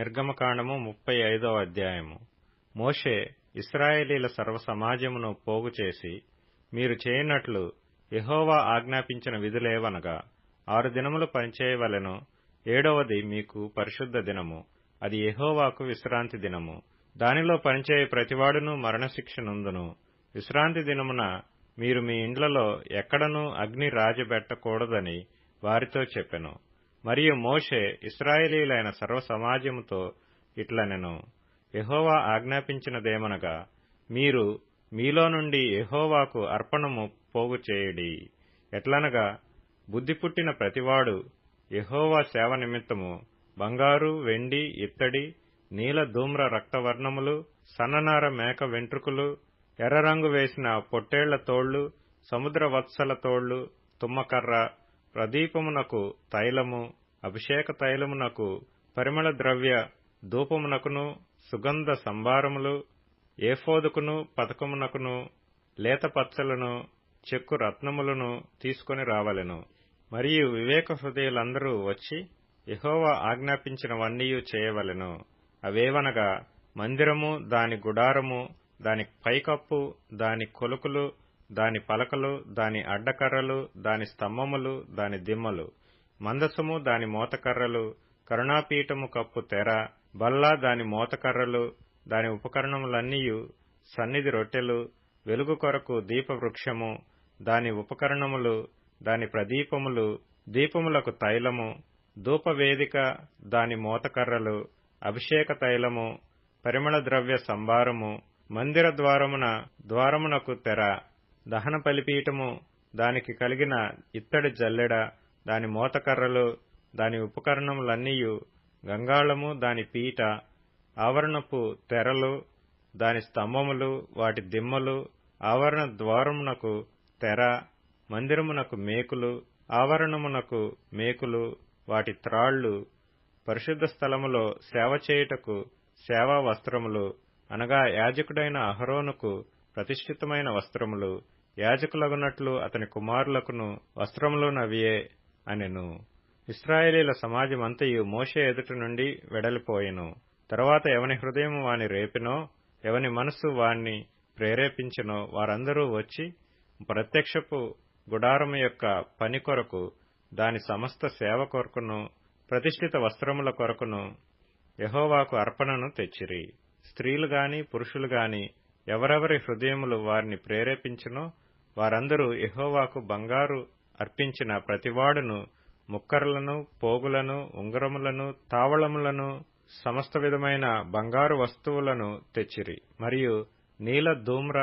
నిర్గమకాండము ముప్పై ఐదవ అధ్యాయము. మోషే ఇస్రాయేలీల సర్వ సమాజమును పోగుచేసి మీరు చేయనట్లు యహోవా ఆజ్ఞాపించిన విధులేవనగా ఆరు దినములు పనిచేయవలెను. ఏడవది మీకు పరిశుద్ధ దినము. అది యహోవాకు విశ్రాంతి దినము. దానిలో పనిచేయ ప్రతివాడును మరణశిక్ష నుందును. విశ్రాంతి దినమున మీరు మీ ఇండ్లలో ఎక్కడనూ అగ్ని రాజబెట్టకూడదని వారితో చెప్పెను. మరియు మోషే ఇస్రాయేలీలైన సర్వ సమాజముతో ఇట్లనెను యెహోవా ఆజ్ఞాపించినదేమనగా మీరు మీలో నుండి యెహోవాకు అర్పణము పోగు చేయుడి. ఎట్లనగా బుద్ధి పుట్టిన ప్రతివాడు యెహోవా సేవ నిమిత్తము బంగారు వెండి ఇత్తడి నీల ధూమ్ర రక్తవర్ణములు సన్ననార మేక వెంట్రుకలు ఎర్రరంగు వేసిన పొట్టేళ్ళ తోళ్ళు సముద్ర వత్సల తోళ్ళు తుమ్మకర్ర ప్రదీపమునకు తైలము అభిషేక తైలమునకు పరిమళ ద్రవ్య ధూపమునకును సుగంధ సంభారములు ఏఫోదుకును పథకమునకును లేత పచ్చలను చెక్కు రత్నములను తీసుకొని రావలెను. మరియు వివేక హృదయులందరూ వచ్చి యహోవా ఆజ్ఞాపించినవన్నీ చేయవలెను. అవేవనగా మందిరము దాని గుడారము దాని పైకప్పు దాని కొలుకులు దాని పలకలు దాని అడ్డకర్రలు దాని స్తంభములు దాని దిమ్మలు. మందసము దాని మోతకర్రలు కరుణాపీఠము కప్పు తెర బల్లా దాని మోతకర్రలు దాని ఉపకరణములన్నీయు సన్నిధి రొట్టెలు వెలుగు కొరకు దీపవృక్షము దాని ఉపకరణములు దాని ప్రదీపములు దీపములకు తైలము ధూపవేదిక దాని మోతకర్రలు అభిషేక తైలము పరిమళ ద్రవ్య సంభారము మందిర ద్వారమున ద్వారమునకు తెర. దహన బలిపీఠము దానికి కలిగిన ఇత్తడి జల్లెడ దాని మోతకర్రలు దాని ఉపకరణములన్నీయు గంగాళము దాని పీట ఆవరణపు తెరలు దాని స్తంభములు వాటి దిమ్మలు ఆవరణ ద్వారమునకు తెర మందిరమునకు మేకులు ఆవరణమునకు మేకులు వాటి త్రాళ్ళు పరిశుద్ధ స్థలములో సేవ చేయుటకు సేవా వస్త్రములు అనగా యాజకుడైన అహరోనుకు ప్రతిష్ఠితమైన వస్త్రములు యాజకులగునట్లు అతని కుమారులకును వస్త్రములునవియే అనెను. ఇస్రాయేలీల సమాజమంతయు మోషే ఎదుట నుండి వెడలిపోయెను. తరువాత ఎవని హృదయం వాని రేపినో ఎవని మనస్సు వాణ్ణి ప్రేరేపించినో వారందరూ వచ్చి ప్రత్యక్షపు గుడారము యొక్క పని కొరకు దాని సమస్త సేవ కొరకును ప్రతిష్ఠిత వస్త్రముల కొరకును యహోవాకు అర్పణను తెచ్చిరి. స్త్రీలు గాని పురుషులు గాని ఎవరెవరి హృదయములు వారిని ప్రేరేపించునో వారందరూ ఎహోవాకు బంగారు అర్పించిన ప్రతివాడును ముక్కరలను పోగులను ఉంగరములను తావళములను సమస్త విధమైన బంగారు వస్తువులను తెచ్చిరి. మరియు నీల ధూమ్ర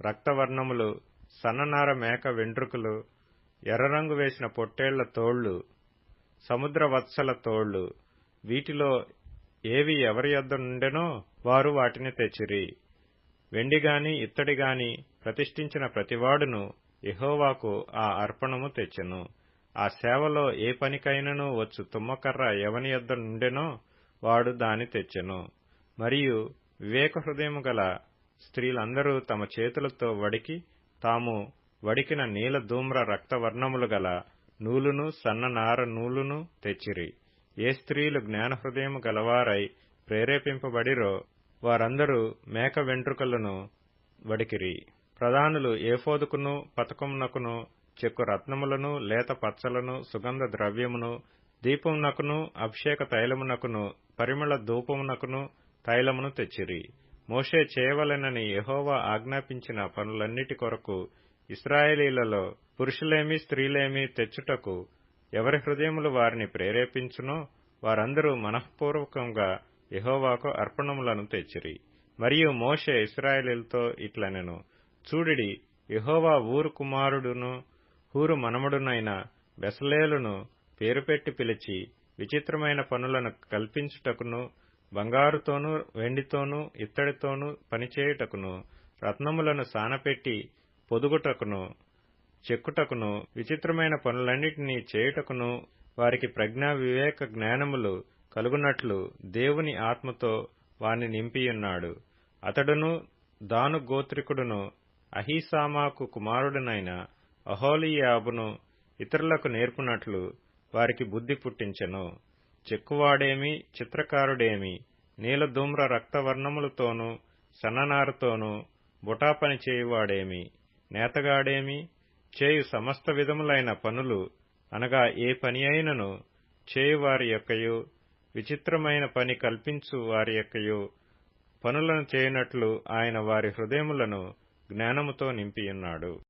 రక్తవర్ణములు సన్ననార మేక వెంట్రుకలు ఎర్రరంగు వేసిన పొట్టేళ్ళ తోళ్ళు సముద్ర వత్సల తోళ్ళు వీటిలో ఏవి ఎవరి యొద్ద నుండెనో వారు వాటిని తెచ్చిరి. వెండిగాని ఇత్తడిగాని ప్రతిష్ఠించిన ప్రతివాడును యహోవాకు ఆ అర్పణము తెచ్చెను. ఆ సేవలో ఏ పనికైనను వచ్చు తుమ్మకర్ర ఎవని యొద్ద నుండెనో వాడు దాని తెచ్చెను. మరియు వివేక హృదయము గల స్త్రీలందరూ తమ చేతులతో వడికి తాము వడికిన నీల ధూమ్ర రక్తవర్ణములు గల నూలును సన్ననార నూలును తెచ్చిరి. ఏ స్త్రీలు జ్ఞాన హృదయము గలవారై ప్రేరేపింపబడిరో వారందరూ మేక వెంట్రుకలను వడికిరి. ప్రధానులు ఏఫోదుకును పతకమునకును చెక్కు రత్నములను లేత పచ్చలను సుగంధ ద్రవ్యమును దీపమునకును అభిషేక తైలమునకును పరిమళ ధూపమునకును తైలమును తెచ్చిరి. మోషే చేయవలెనని యహోవా ఆజ్ఞాపించిన పనులన్నిటి కొరకు ఇస్రాయేలీలలో పురుషులేమి స్త్రీలేమి తెచ్చుటకు ఎవరి హృదయములు వారిని ప్రేరేపించునో వారందరూ మనఃపూర్వకంగా యహోవాకు అర్పణములను తెచ్చిరి. మరియు మోషే ఇస్రాయేలీలతో ఇట్లనెను చూడిడి యహోవా ఊరు కుమారుడును హూరు మనముడునైన బెసలేలును పేరు పెట్టి పిలిచి విచిత్రమైన పనులను కల్పించుటకును బంగారుతోనూ వెండితోనూ ఇత్తడితోనూ పనిచేయుటకును రత్నములను సానపెట్టి పొదుగుటకును చెక్కుటకును విచిత్రమైన పనులన్నిటినీ చేయుటకును వారికి ప్రజ్ఞా వివేక జ్ఞానములు కలుగునట్లు దేవుని ఆత్మతో వాని నింపియున్నాడు. అతడును దాను గోత్రికుడును అహీసామాకు కుమారుడునైన అహోలియాబును ఇతరులకు నేర్పునట్లు వారికి బుద్ధి పుట్టించెను. చెక్కువాడేమి చిత్రకారుడేమి నీలధూమ్ర రక్తవర్ణములతోనూ బుటా బుటాపని చేయువాడేమి నేతగాడేమి చేయు సమస్త విధములైన పనులు అనగా ఏ పని అయినను చేయువారి యొక్కయు విచిత్రమైన పని కల్పించు వారి యొక్కయు. పనులను చేయనట్లు ఆయన వారి హృదయములను జ్ఞానముతో నింపియున్నాడు.